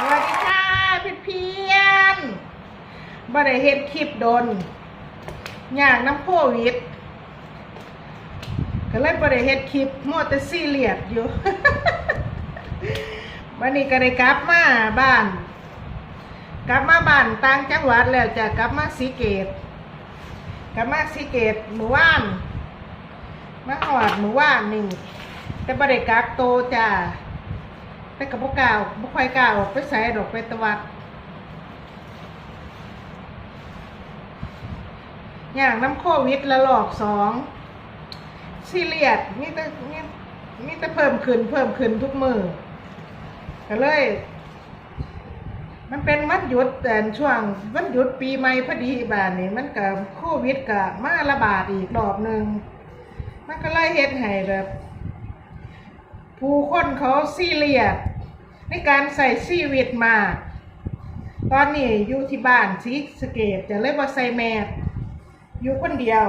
สวัสดีค่ะพี่เพียนบ่ได้เฮ็ดคลิปโดนอยากน้ำโควิดก็เลยบ่ได้เฮ็ดคลิปมัวแต่ซีเรียสอยู่ วันนี้ก็ได้กลับมาบ้าน กลับมาบ้านต่างจังหวัดแล้วจะกลับมาสีเกตกลับมาสีเกตหมู่บ้านมาหอดหมู่บ้านนี่แต่บ่ได้กลับโตจ้า ไปกับพวกกล่าวบุค่อยกล่าวไปใส่ดอกไปตะวัดอย่างน้ำโควิดละลอกสองซีเรียสมีแต่มีมีแต่เพิ่มขึ้นเพิ่มขึ้นทุกมือก็เลย มันเป็นวันหยุดแต่ช่วงวันหยุดปีใหม่พอดีบานนี้มันกับโควิดกับมาระบาดอีกรอบหนึ่งมันก็เลยเฮ็ดให้แบบ ผู้คนเขาซีเรียสในการใส่ชีวิตมากตอนนี้อยู่ที่บ้านซีสเกตจะเลยว่าใส่แมสอยู่คนเดียว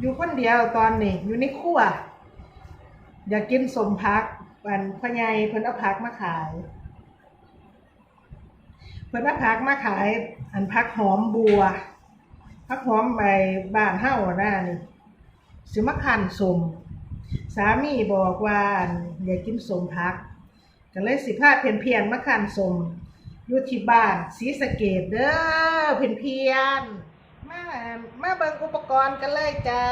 อยู่คนเดียวตอนนี้อยู่ในครัวอยากกินสมพักอันพ่อใหญ่เพิ่นเอาพักมาขายเพิ่นเอาพักมาขาย อันพักหอมบัวพักหอมใบบ้านเฮาหน้านี่สิมาคันสม สามีบอกว่าอั่นอยากกินสมพักก็เลยสิพาเพียนเพียนมาคันสมอยู่ที่บ้านศรีสะเกดเด้อเพียนเพียนมามาเบิ่งอุปกรณ์กันเลยจ้า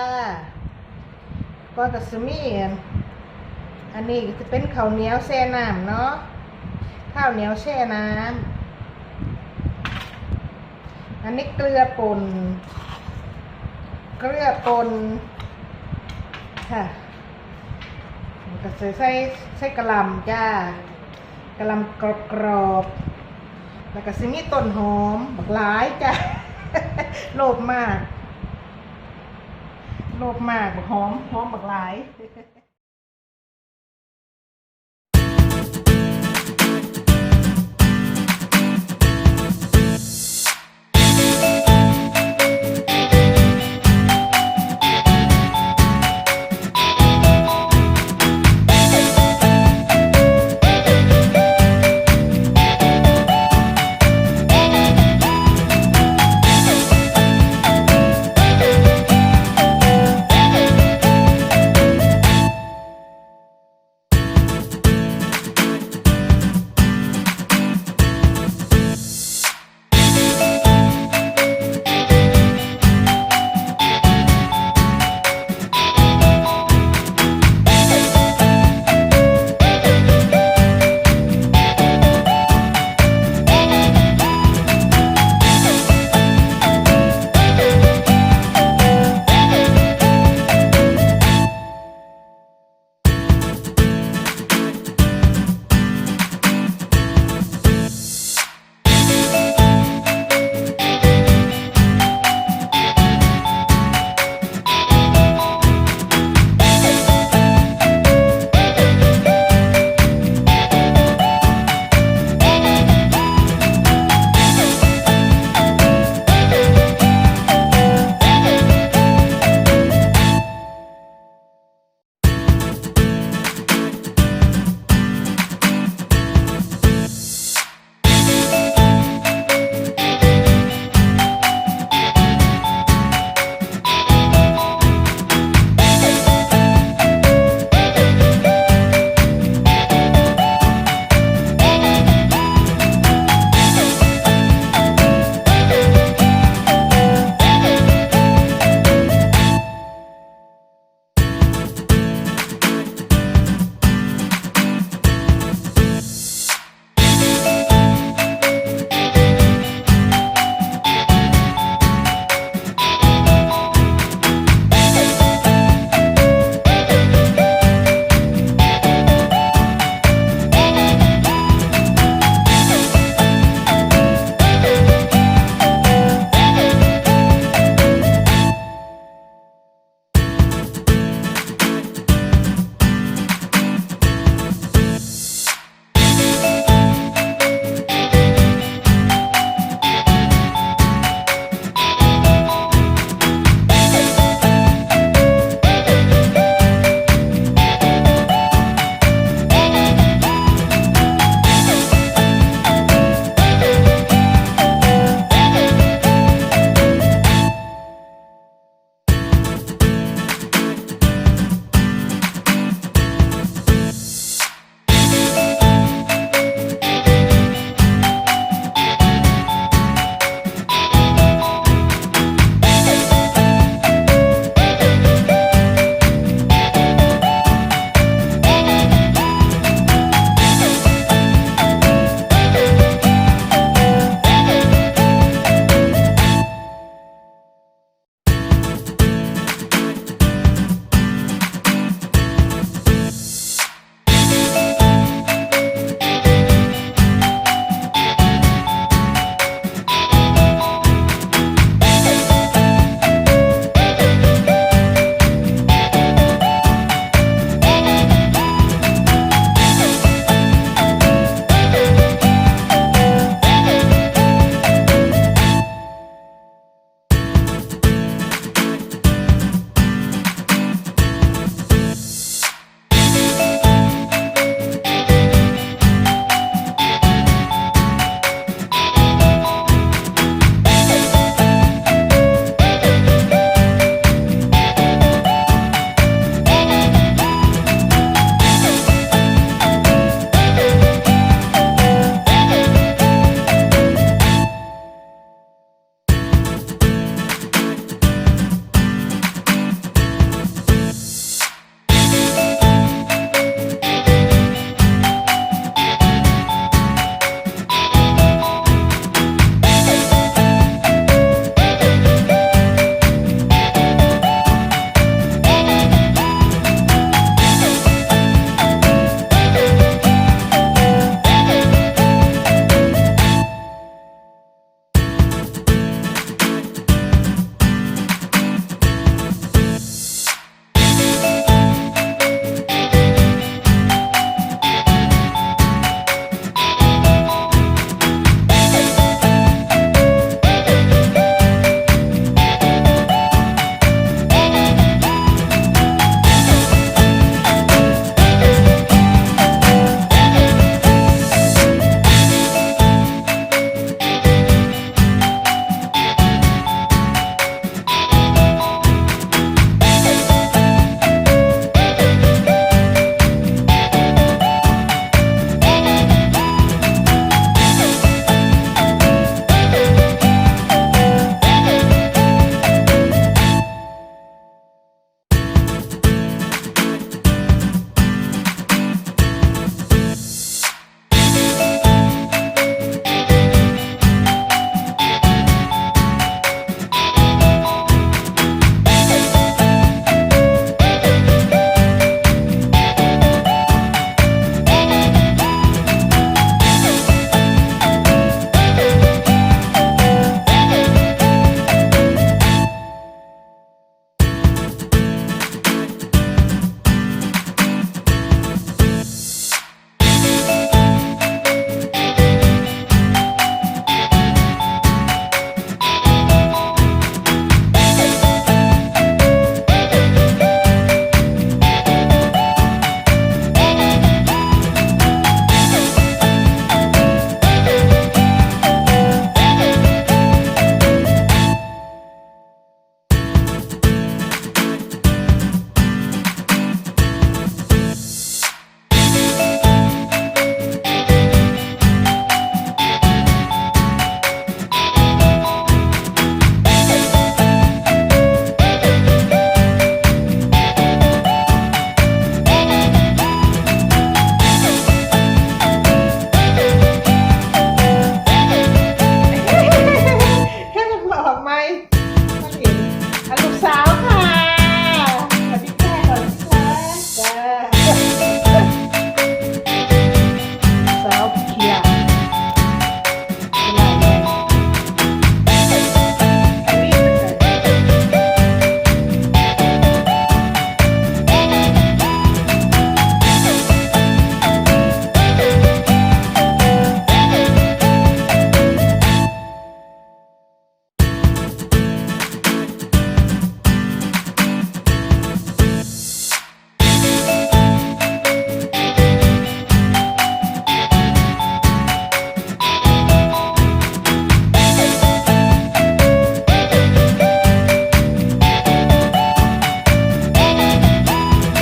ก็กระสมีอันนี้จะเป็นข้าวเหนียวแช่น้ำเนาะข้าวเหนียวแช่น้ำอันนี้เกลือป่นเกลือป่นค่ะ ก็ใส่ใส่ใส่กระหลำจ้ากระหลำกรอบกรอบๆแล้วก็สิมีต้นหอมบักหลายจ้าโลภมาก โลภมากบักหอมหอมบักหลาย